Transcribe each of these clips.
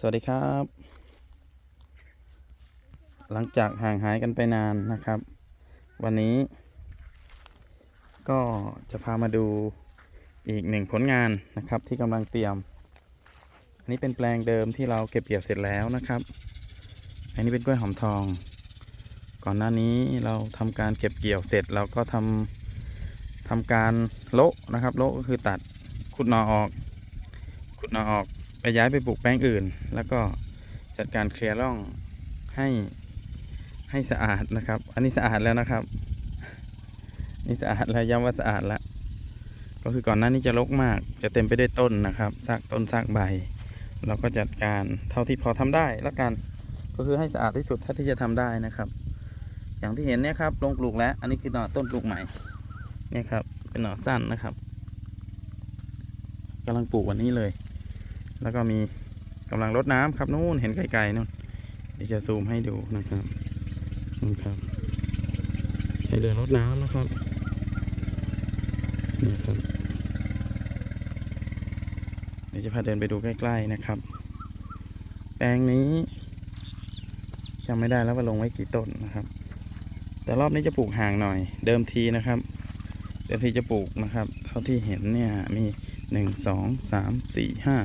สวัสดีครับ หลังจากห่างหายกันไปนานนะครับ วันนี้ ก็จะพามาดูอีกหนึ่งผลงานนะครับที่กำลังเตรียม อันนี้เป็นแปลงเดิมที่เราเก็บเกี่ยวเสร็จแล้วนะครับ อันนี้เป็นกล้วยหอมทอง ก่อนหน้านี้เราทำการเก็บเกี่ยวเสร็จเราก็ทำทำการโละนะครับโละก็คือตัดขุดหนอออกขุดหนอออก ไปย้ายไปปลูกแปลงอื่น แล้วก็จัดการเคลียร์ร่องให้ให้สะอาดนะครับ อันนี้สะอาดแล้วนะครับ นี่สะอาดแล้วย้ำว่าสะอาดแล้ว ก็คือก่อนหน้านี้จะรกมาก จะเต็มไปด้วยต้นนะครับซากต้นซากใบ เราก็จัดการเท่าที่พอทำได้แล้วกัน ก็คือให้สะอาดที่สุดเท่าที่จะทำได้นะครับ อย่างที่เห็นเนี่ยครับ ลงปลูกแล้ว อันนี้คือหน่อต้นปลูกใหม่ เนี่ยครับ เป็นหน่อสั้นนะครับกำลังปลูกวันนี้เลย แล้วก็มีกำลังรดน้ำครับนู่นเห็นไกลๆนู่นเดี๋ยวจะซูมให้ดูนะครับนู่ครับใช้เรือรดน้ำนะครับนี่ครับเดี๋ยวจะพาเดินไปดูใกล้ ๆนะครับ แปลงนี้จำไม่ได้แล้วว่าลงไว้กี่ต้นนะครับ แต่รอบนี้จะปลูกห่างหน่อย เดิมทีนะครับเดิมทีจะปลูกนะครับ เท่าที่เห็นเนี่ยมีหนึ่งสองสามสี่ห้า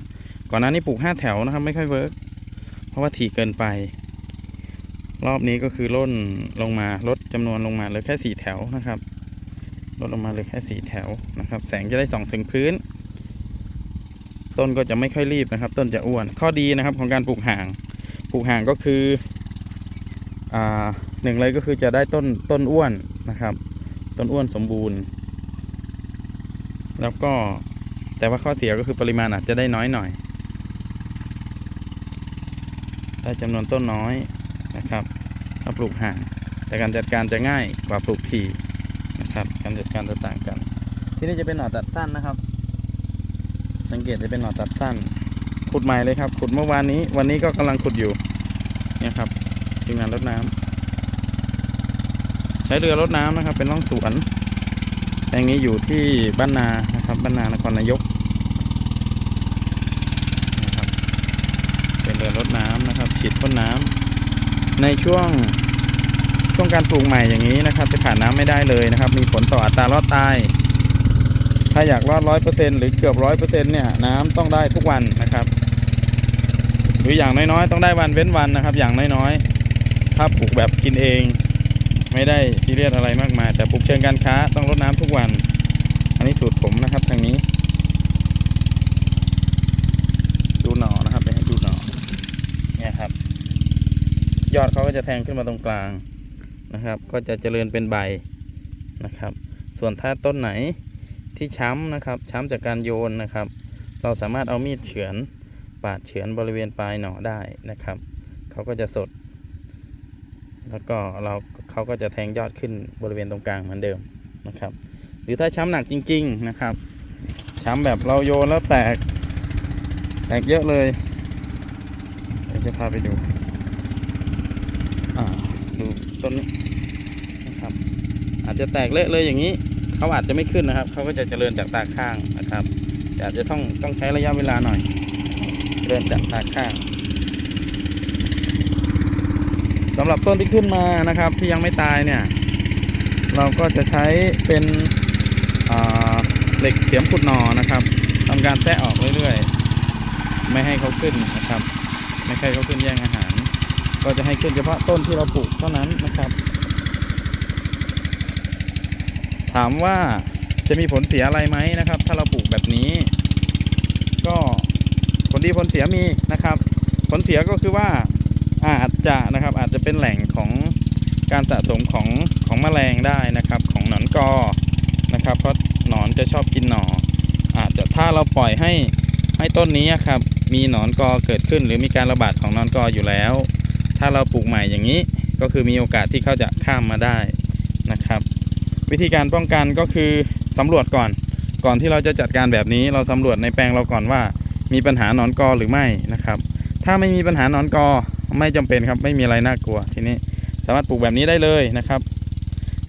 ก่อนหน้านี้ปลูกห้าแถวนะครับ ไม่ค่อยเวิร์กเพราะว่าถี่เกินไป รอบนี้ก็คือล่นลงมาลดจำนวนลงมาเหลือแค่สี่แถวนะครับ ลดลงมาเหลือแค่สี่แถวนะครับ แสงจะได้ส่องถึงพื้น ต้นก็จะไม่ค่อยรีบนะครับ ต้นจะอ้วน ข้อดีนะครับของการปลูกห่าง ปลูกห่างก็คืออ่าหนึ่งเลยก็คือจะได้ต้นต้นอ้วนนะครับ ต้นอ้วนสมบูรณ์ แล้วก็แต่ว่าข้อเสียก็คือปริมาณอาจจะได้น้อยหน่อย ได้จำนวนต้นน้อยนะครับถ้าปลูกห่าง แต่การจัดการจะง่ายกว่าปลูกทีนะครับ การจัดการจะต่างกัน ที่นี่จะเป็นหน่อตัดสั้นนะครับ สังเกตจะเป็นหน่อตัดสั้น ขุดใหม่เลยครับ ขุดเมื่อวานนี้ วันนี้ก็กำลังขุดอยู่เนี่ยครับทีมงานรดน้ำใช้เรือรดน้ำนะครับ เป็นร่องสวนแปลงนี้อยู่ที่บ้านนานะครับบ้านนานครนายกนะครับเป็นเรือรดน้ำนะครับ ฉีดพ่นน้ำในช่วงช่วงการปลูกใหม่อย่างนี้นะครับ จะขาดน้ำไม่ได้เลยนะครับ มีผลต่ออัตรารอดตาย ถ้าอยากรอดร้อยเปอร์เซ็นหรือเกือบร้อยเปอร์เซ็นเนี่ยน้ำต้องได้ทุกวันนะครับ หรืออย่างน้อยๆ ต้องได้วันเว้นวันนะครับ อย่างน้อยๆ ถ้าปลูกแบบกินเอง ไม่ได้ซีเรียสอะไรมากมาย แต่ปลูกเชิงการค้าต้องรดน้ำทุกวัน อันนี้สูตรผมนะครับทางนี้ ดูหน่อนะครับไปให้ดูหน่อเนี่ยครับ ยอดเขาก็จะแทงขึ้นมาตรงกลางนะครับ ก็จะเจริญเป็นใบนะครับ ส่วนถ้าต้นไหนที่ช้ำนะครับ ช้ำจากการโยนนะครับ เราสามารถเอามีดเฉือนปาดเฉือนบริเวณปลายหน่อได้นะครับ เขาก็จะสด แล้วก็เราเขาก็จะแทงยอดขึ้นบริเวณตรงกลางเหมือนเดิมนะครับ หรือถ้าช้ำหนักจริง ๆนะครับ ช้ำแบบเราโยนแล้วแตก แตกเยอะเลยเดี๋ยวจะพาไปดู ดูต้นนี้นะครับ อาจจะแตกเละเลยอย่างนี้เขาอาจจะไม่ขึ้นนะครับเขาก็จะเจริญจากตาข้างนะครับอาจจะต้องต้องใช้ระยะเวลาหน่อยเจริญจากตาข้างสำหรับต้นที่ขึ้นมานะครับ ที่ยังไม่ตายเนี่ย เราก็จะใช้เป็นเหล็กเสียมขุดหนอนะครับทำการแทะออกเรื่อยๆ ไม่ให้เขาขึ้นนะครับ ไม่ให้เขาขึ้นแย่งอาหาร ก็จะให้ขึ้นเฉพาะต้นที่เราปลูกเท่านั้นนะครับ ถามว่าจะมีผลเสียอะไรไหมนะครับ ถ้าเราปลูกแบบนี้ ก็ผลดีผลเสียมีนะครับ ผลเสียก็คือว่าอาจจะนะครับอาจจะเป็นแหล่งของการสะสมของของแมลงได้นะครับ ของหนอนกอนะครับ เพราะหนอนจะชอบกินหนออาจจะถ้าเราปล่อยให้ให้ต้นนี้ครับมีหนอนกอเกิดขึ้น หรือมีการระบาดของหนอนกออยู่แล้ว ถ้าเราปลูกใหม่อย่างนี้ก็คือมีโอกาสที่เขาจะข้ามมาได้นะครับ วิธีการป้องกันก็คือสำรวจก่อน ก่อนที่เราจะจัดการแบบนี้ เราสำรวจในแปลงเราก่อนว่า มีปัญหาหนอนกอหรือไม่นะครับ ถ้าไม่มีปัญหาหนอนกอไม่จำเป็นครับไม่มีอะไรน่ากลัวทีนี้สามารถปลูกแบบนี้ได้เลยนะครับ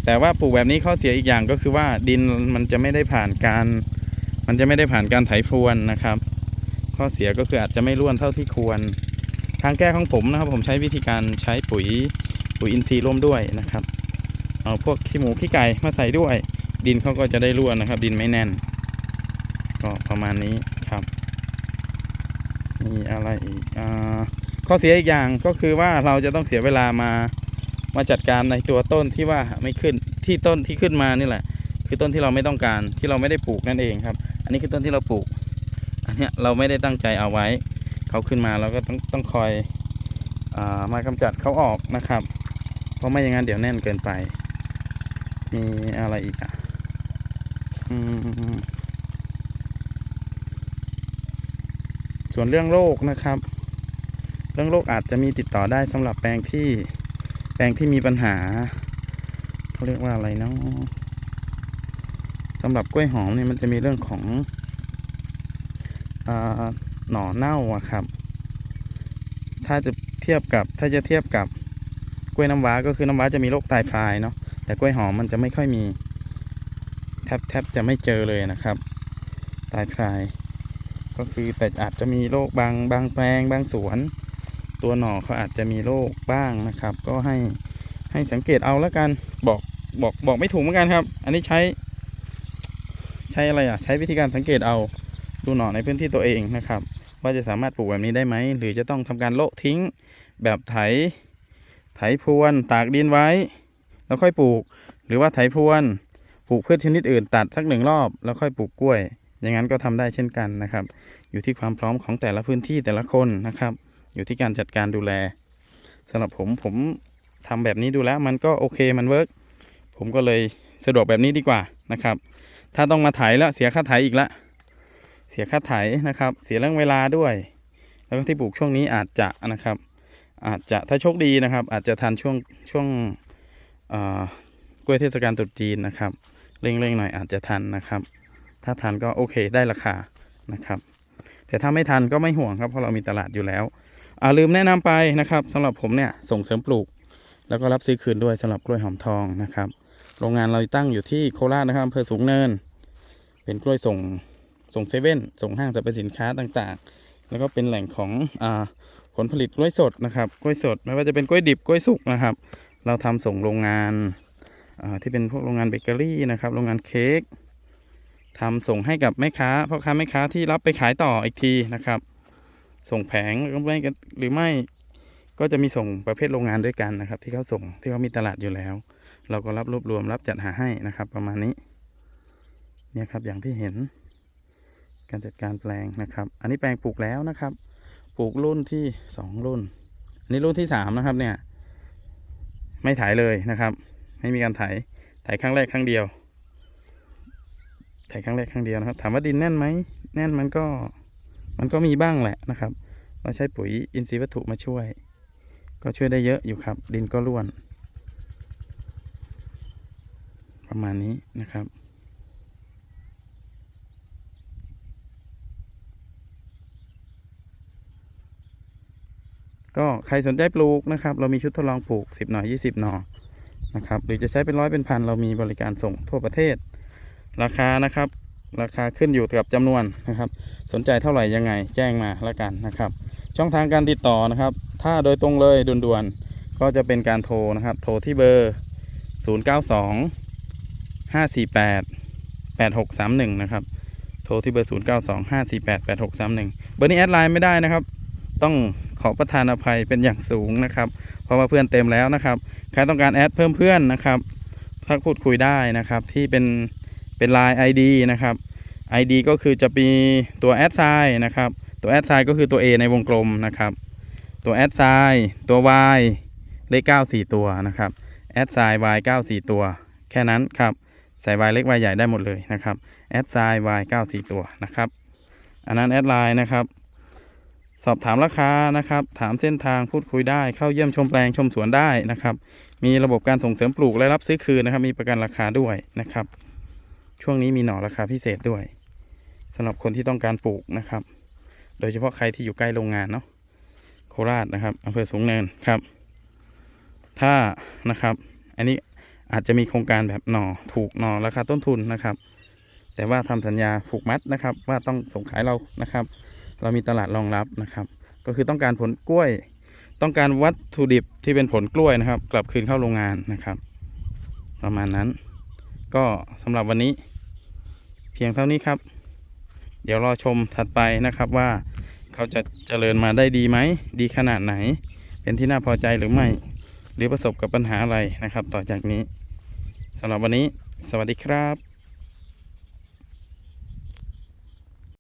แต่ว่าปลูกแบบนี้ข้อเสียอีกอย่างก็คือว่าดินมันจะไม่ได้ผ่านการ มันจะไม่ได้ผ่านการไถพรวนนะครับ ข้อเสียก็คืออาจจะไม่ร่วนเท่าที่ควร ทางแก้ของผมนะครับ ผมใช้วิธีการใช้ปุ๋ยปุ๋ยอินทรีย์ร่วมด้วยนะครับ เอาพวกขี้หมูขี้ไก่มาใส่ด้วย ดินเขาก็จะได้ร่วนนะครับ ดินไม่แน่น ก็ประมาณนี้ครับ มีอะไรอีกอ่าข้อเสียอีกอย่างก็คือว่าเราจะต้องเสียเวลามามาจัดการในตัวต้นที่ว่าไม่ขึ้นที่ต้นที่ขึ้นมานี่แหละ คือต้นที่เราไม่ต้องการที่เราไม่ได้ปลูกนั่นเองครับ อันนี้คือต้นที่เราปลูก อันนี้เราไม่ได้ตั้งใจเอาไว้ เขาขึ้นมาเราก็ต้องต้องคอยอมากำจัดเขาออกนะครับ เพราะไม่อย่างนั้นเดี๋ยวแน่นเกินไป มีอะไรอีกอะส่วนเรื่องโรคนะครับ เรื่องโรคอาจจะมีติดต่อได้สำหรับแปลงที่แปลงที่มีปัญหาเขาเรียกว่าอะไรเนาะสำหรับกล้วยหอมเนี่ยมันจะมีเรื่องของอา หน่อเน่าอะครับ ถ้าจะเทียบกับถ้าจะเทียบกับกล้วยน้ำว้าก็คือน้ำว้าจะมีโรคตายพรายเนาะแต่กล้วยหอมมันจะไม่ค่อยมี แทบแทบจะไม่เจอเลยนะครับ ตายพราย ก็คือแต่อาจจะมีโรคบางบางแปลงบางสวน ตัวหน่อเขาอาจจะมีโรคบ้างนะครับ ก็ให้ให้สังเกตเอาแล้วกันบอกบอกบอกไม่ถูกเหมือนกันครับ อันนี้ใช้ ใช้อะไรอะ ใช้วิธีการสังเกตเอาดูหน่อในพื้นที่ตัวเองนะครับ ว่าจะสามารถปลูกแบบนี้ได้ไหม หรือจะต้องทำการโละทิ้งแบบไถ ไถพรวนตากดินไว้ แล้วค่อยปลูก หรือว่าไถพรวนปลูกพืชชนิดอื่น ตัดสักหนึ่งรอบ แล้วค่อยปลูกกล้วย อย่างนั้นก็ทำได้เช่นกันนะครับ อยู่ที่ความพร้อมของแต่ละพื้นที่แต่ละคนนะครับ อยู่ที่การจัดการดูแลสำหรับผมผมทำแบบนี้ดูแล้วมันก็โอเคมันเวิร์กผมก็เลยสะดวกแบบนี้ดีกว่านะครับ ถ้าต้องมาไถแล้วเสียค่าไถอีกละ เสียค่าไถนะครับ เสียเรื่องเวลาด้วย แล้วก็ที่ปลูกช่วงนี้อาจจะนะครับ อาจจะถ้าโชคดีนะครับ อาจจะทันช่วงช่วงเอ่อกล้วยเทศกาลตรุษจีนนะครับเร่งๆหน่อยอาจจะทันนะครับ ถ้าทันก็โอเคได้ราคานะครับ แต่ถ้าไม่ทันก็ไม่ห่วงครับเพราะเรามีตลาดอยู่แล้วอ่าลืมแนะนำไปนะครับสำหรับผมเนี่ยส่งเสริมปลูก แล้วก็รับซื้อคืนด้วยสำหรับกล้วยหอมทองนะครับ โรงงานเราตั้งอยู่ที่โคราชนะครับอำเภอสูงเนิน เป็นกล้วยส่ง ส่งเซเว่นส่งห้างสรรพสินค้าต่างๆ แล้วก็เป็นแหล่งของอผลผลิตกล้วยสดนะครับกล้วยสด ไม่ว่าจะเป็นกล้วยดิบกล้วยสุกนะครับ เราทำส่งโรงงานที่เป็นพวกโรงงานเบเกอรี่นะครับ โรงงานเค้กทำส่งให้กับแม่ค้าพ่อค้าแม่ค้าที่รับไปขายต่ออีกทีนะครับ ส่งแผงหรือไม่ก็หรือไม่ก็จะมีส่งประเภทโรงงานด้วยกันนะครับ ที่เขาส่งที่เขามีตลาดอยู่แล้ว เราก็รับรวบรวมรับจัดหาให้นะครับ ประมาณนี้เนี่ยครับอย่างที่เห็น การจัดการแปลงนะครับ อันนี้แปลงปลูกแล้วนะครับ ปลูกรุ่นที่สองรุ่น อันนี้รุ่นที่สามนะครับเนี่ย ไม่ถ่ายเลยนะครับ ไม่มีการถ่ายถ่ายครั้งแรกครั้งเดียว ถ่ายครั้งแรกครั้งเดียวนะครับ ถามว่าดินแน่นไหม แน่นมันก็มันก็มีบ้างแหละนะครับ เราใช้ปุ๋ยอินทรีย์วัตถุมาช่วย ก็ช่วยได้เยอะอยู่ครับ ดินก็ร่วน ประมาณนี้นะครับ ก็ใครสนใจปลูกนะครับ เรามีชุดทดลองปลูก 10 หน่อ 20 หน่อนะครับหรือจะใช้เป็นร้อยเป็นพันเรามีบริการส่งทั่วประเทศ ราคานะครับ ราคาขึ้นอยู่กับจำนวนนะครับ สนใจเท่าไหร่ยังไงแจ้งมาแล้วกันนะครับ ช่องทางการติดต่อนะครับ ถ้าโดยตรงเลยด่วนๆก็จะเป็นการโทรนะครับ โทรที่เบอร์ 092 548 8631 นะครับ โทรที่เบอร์ 092 548 8631 เบอร์นี้แอดไลน์ไม่ได้นะครับ ต้อง อประทานอภัยเป็นอย่างสูงนะครับ เพราะว่าเพื่อนเต็มแล้วนะครับ ใครต้องการแอดเพิ่มเพื่อนนะครับทักพูดคุยได้นะครับที่เป็นเป็นไลน์ ID นะครับ ID ก็คือจะมีตัวแอดไซน์นะครับ ตัวแอดไซน์ก็คือตัว A ในวงกลมนะครับ ตัวแอดไซน์ตัว Y เลข 9 4 ตัวนะครับแอดไซน์ Y 9 4 ตัว แค่นั้นครับ ใส่ Y เล็ก Y ใหญ่ได้หมดเลยนะครับแอดไซน์ Y 9 4 ตัวนะครับ อันนั้นแอดไลน์นะครับ สอบถามราคานะครับ ถามเส้นทางพูดคุยได้ เข้าเยี่ยมชมแปลงชมสวนได้นะครับ มีระบบการส่งเสริมปลูกและรับซื้อคืนนะครับ มีประกันราคาด้วยนะครับ ช่วงนี้มีหน่อราคาพิเศษด้วยสำหรับคนที่ต้องการปลูกนะครับ โดยเฉพาะใครที่อยู่ใกล้โรงงานเนาะโคราชนะครับอำเภอสูงเนินครับ ถ้านะครับ อันนี้อาจจะมีโครงการแบบหน่อถูกหน่อราคาต้นทุนนะครับ แต่ว่าทำสัญญาผูกมัดนะครับ ว่าต้องส่งขายเรานะครับ เรามีตลาดรองรับนะครับ ก็คือต้องการผลกล้วย ต้องการวัตถุดิบที่เป็นผลกล้วยนะครับ กลับคืนเข้าโรงงานนะครับ ประมาณนั้น ก็สำหรับวันนี้ เพียงเท่านี้ครับ เดี๋ยวรอชมถัดไปนะครับว่าเขาจะเจริญมาได้ดีไหม ดีขนาดไหน เป็นที่น่าพอใจหรือไม่ หรือประสบกับปัญหาอะไรนะครับ ต่อจากนี้สำหรับวันนี้ สวัสดีครับ